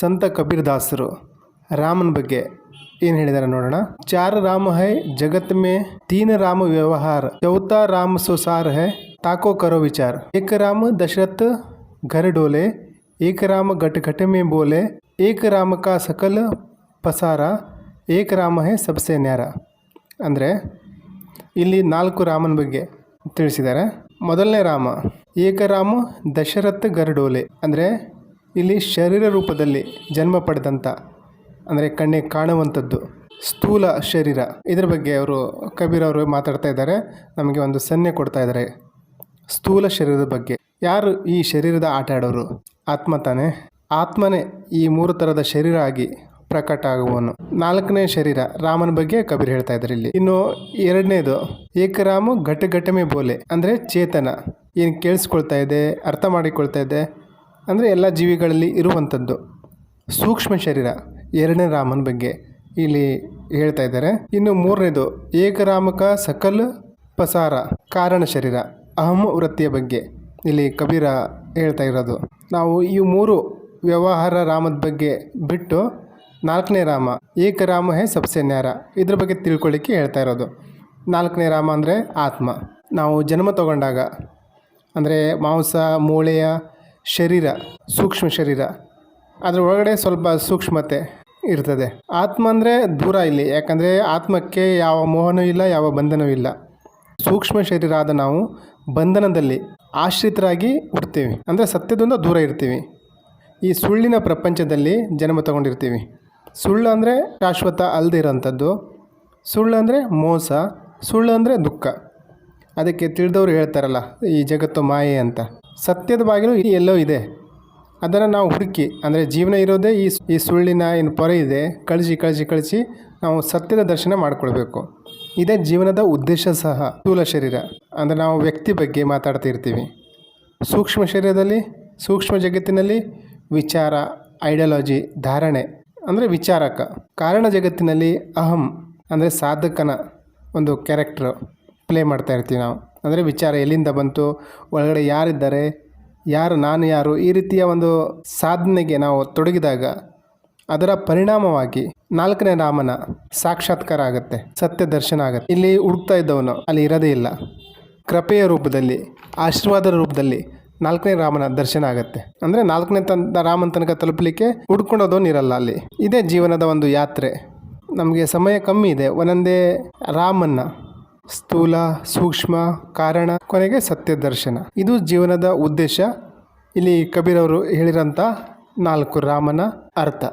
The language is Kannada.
ಸಂತ ಕಬೀರ್ದಾಸರು ರಾಮನ ಬಗ್ಗೆ ಏನು ಹೇಳಿದಾರೆ ನೋಡೋಣ. ಚಾರ ರಾಮ ಹೈ, ಜಗತ್ ಮೇ ತೀನ್ ರಾಮ ವ್ಯವಹಾರ ಚೌಥಾ ರಾಮ ಸುಸಾರ ಹೈ, ತಾಕೋ ಕರೋ ವಿಚಾರ. ಏಕ ರಾಮ ದಶರಥ ಘರ ಡೋಲೆ, ಏಕ ರಾಮ ಘಟ ಘಟ ಮೇ ಬೋಲೆ, ಏಕ ರಾಮ ಕಾ ಸಕಲ ಪಸಾರ, ಏಕ ರಾಮ ಹೈ ಸಬ್ಸೆ ನ್ಯಾರ. ಅಂದರೆ ಇಲ್ಲಿ ನಾಲ್ಕು ರಾಮನ ಬಗ್ಗೆ ತಿಳಿಸಿದ್ದಾರೆ ಮೊದಲನೇ ರಾಮ ಏಕ ರಾಮ ದಶರಥ ಗರಡೋಲೆ ಅಂದರೆ ಇಲ್ಲಿ ಶರೀರ ರೂಪದಲ್ಲಿ ಜನ್ಮ ಪಡೆದಂಥ ಅಂದರೆ ಕಣ್ಣಿಗೆ ಕಾಣುವಂಥದ್ದು, ಸ್ಥೂಲ ಶರೀರ. ಇದರ ಬಗ್ಗೆ ಅವರು ಕಬೀರ್ ಅವರು ಮಾತಾಡ್ತಾ ಇದ್ದಾರೆ. ನಮಗೆ ಒಂದು ಸನ್ನೆ ಕೊಡ್ತಾ ಇದ್ದಾರೆ. ಸ್ಥೂಲ ಶರೀರದ ಬಗ್ಗೆ. ಯಾರು ಈ ಶರೀರದ ಆಟ ಆಡೋರು? ಆತ್ಮ ತಾನೇ. ಆತ್ಮನೇ ಈ ಮೂರು ಥರದ ಶರೀರ ಆಗಿ ಪ್ರಕಟ ಆಗುವನು ನಾಲ್ಕನೇ ಶರೀರ ರಾಮನ ಬಗ್ಗೆ ಕಬೀರ್ ಹೇಳ್ತಾ ಇದ್ದಾರೆ ಇಲ್ಲಿ. ಇನ್ನು ಎರಡನೇದು, ಏಕರಾಮ ಘಟ ಘಟಮೆ ಬೋಲೆ, ಅಂದರೆ ಚೇತನ. ಏನು ಕೇಳಿಸ್ಕೊಳ್ತಾ ಇದೆ, ಅರ್ಥ ಮಾಡಿಕೊಳ್ತಾ ಇದೆ ಅಂದರೆ ಎಲ್ಲ ಜೀವಿಗಳಲ್ಲಿ ಇರುವಂಥದ್ದು. ಸೂಕ್ಷ್ಮ ಶರೀರ, ಎರಡನೇ ರಾಮನ ಬಗ್ಗೆ ಇಲ್ಲಿ ಹೇಳ್ತಾ ಇದ್ದಾರೆ. ಇನ್ನು ಮೂರನೇದು, ಏಕರಾಮಕ ಸಕಲ್ ಪಸಾರ, ಕಾರಣ ಶರೀರ, ಅಹಂ ವೃತ್ತಿಯ ಬಗ್ಗೆ ಇಲ್ಲಿ ಕಬೀರ ಹೇಳ್ತಾ ಇರೋದು. ನಾವು ಈ ಮೂರು ವ್ಯವಹಾರ ರಾಮದ ಬಗ್ಗೆ ಬಿಟ್ಟು ನಾಲ್ಕನೇ ರಾಮ, ಏಕರಾಮ ಹೇ ಸಬ್ಸೆ ನ್ಯಾರ ಇದ್ರ ಬಗ್ಗೆ ತಿಳ್ಕೊಳ್ಳಿಕ್ಕೆ ಹೇಳ್ತಾ ಇರೋದು. ನಾಲ್ಕನೇ ರಾಮ ಅಂದರೆ ಆತ್ಮ. ನಾವು ಜನ್ಮ ತಗೊಂಡಾಗ, ಅಂದರೆ ಮಾಂಸ, ಮೂಳೆಯ ಶರೀರ, ಸೂಕ್ಷ್ಮ ಶರೀರ. ಅದರ ಒಳಗಡೆ ಸ್ವಲ್ಪ ಸೂಕ್ಷ್ಮತೆ ಇರ್ತದೆ. ಆತ್ಮ ಅಂದರೆ ದೂರ ಇಲ್ಲಿ, ಯಾಕಂದರೆ ಆತ್ಮಕ್ಕೆ ಯಾವ ಮೋಹನೂ ಇಲ್ಲ, ಯಾವ ಬಂಧನವೂ ಇಲ್ಲ. ಸೂಕ್ಷ್ಮ ಶರೀರ ಆದ ನಾವು ಬಂಧನದಲ್ಲಿ ಆಶ್ರಿತರಾಗಿ ಹುಡ್ತೀವಿ ಅಂದರೆ ಸತ್ಯದಿಂದ ದೂರ ಇರ್ತೀವಿ. ಈ ಸುಳ್ಳಿನ ಪ್ರಪಂಚದಲ್ಲಿ ಜನ್ಮ ತಗೊಂಡಿರ್ತೀವಿ. ಸುಳ್ಳು ಅಂದರೆ ಶಾಶ್ವತ ಅಲ್ಲದೆ ಇರೋಂಥದ್ದು. ಸುಳ್ಳು ಅಂದರೆ ಮೋಸ, ಸುಳ್ಳು ಅಂದರೆ ದುಃಖ. ಅದಕ್ಕೆ ತಿಳಿದವರು ಹೇಳ್ತಾರಲ್ಲ, ಈ ಜಗತ್ತು ಮಾಯೆ ಅಂತ. ಸತ್ಯದ ಬಾಗಿಲು ಎಲ್ಲೋ ಇದೆ. ಅದನ್ನು ನಾವು ಹುಡುಕಿ, ಅಂದರೆ ಜೀವನ ಇರೋದೇ ಈ ಈ ಸುಳ್ಳಿನ ಏನು ಪೊರೆ ಇದೆ, ಕಳಿಸಿ ಕಳಿಸಿ ಕಳಿಸಿ ನಾವು ಸತ್ಯದ ದರ್ಶನ ಮಾಡಿಕೊಳ್ಬೇಕು. ಇದೇ ಜೀವನದ ಉದ್ದೇಶ ಸಹ. ಸ್ಥೂಲ ಶರೀರ, ಅಂದರೆ ನಾವು ವ್ಯಕ್ತಿ ಬಗ್ಗೆ ಮಾತಾಡ್ತಿರ್ತೀವಿ. ಸೂಕ್ಷ್ಮ ಶರೀರದಲ್ಲಿ, ಸೂಕ್ಷ್ಮ ಜಗತ್ತಿನಲ್ಲಿ ವಿಚಾರ, ಐಡಿಯಾಲಜಿ, ಧಾರಣೆ, ಅಂದರೆ ವಿಚಾರಕ. ಕಾರಣ ಜಗತ್ತಿನಲ್ಲಿ ಅಹಂ, ಅಂದರೆ ಸಾಧಕನ ಒಂದು ಕ್ಯಾರೆಕ್ಟ್ರು. ಪ್ಲೇ ಮಾಡ್ತಾ ಇರ್ತೀವಿ ನಾವು. ಅಂದರೆ ವಿಚಾರ ಎಲ್ಲಿಂದ ಬಂತು, ಒಳಗಡೆ ಯಾರಿದ್ದಾರೆ, ಯಾರು, ನಾನು ಯಾರು, ಈ ರೀತಿಯ ಒಂದು ಸಾಧನೆಗೆ ನಾವು ತೊಡಗಿದಾಗ ಅದರ ಪರಿಣಾಮವಾಗಿ ನಾಲ್ಕನೇ ರಾಮನ ಸಾಕ್ಷಾತ್ಕಾರ ಆಗುತ್ತೆ, ಸತ್ಯ ದರ್ಶನ ಆಗುತ್ತೆ. ಇಲ್ಲಿ ಹುಡುಕ್ತಾ ಇದ್ದವನು ಅಲ್ಲಿ ಇರೋದೇ ಇಲ್ಲ. ಕೃಪೆಯ ರೂಪದಲ್ಲಿ, ಆಶೀರ್ವಾದದ ರೂಪದಲ್ಲಿ ನಾಲ್ಕನೇ ರಾಮನ ದರ್ಶನ ಆಗುತ್ತೆ. ಅಂದರೆ ನಾಲ್ಕನೇ ತನ, ರಾಮನ ತನಕ ತಲುಪಲಿಕ್ಕೆ ಹುಡ್ಕೊಂಡೋದವನು ಇರಲ್ಲ ಅಲ್ಲಿ. ಇದೇ ಜೀವನದ ಒಂದು ಯಾತ್ರೆ. ನಮಗೆ ಸಮಯ ಕಮ್ಮಿ ಇದೆ, ಒಂದೊಂದೇ ರಾಮನ್ನ ಸ್ಥೂಲ, ಸೂಕ್ಷ್ಮ, ಕಾರಣ, ಕೊನೆಗೆ ಸತ್ಯ ದರ್ಶನ ಇದು ಜೀವನದ ಉದ್ದೇಶ. ಇಲ್ಲಿ ಕಬೀರ್ ಅವರು ಹೇಳಿರೋಂಥ ನಾಲ್ಕು ರಾಮನ ಅರ್ಥ.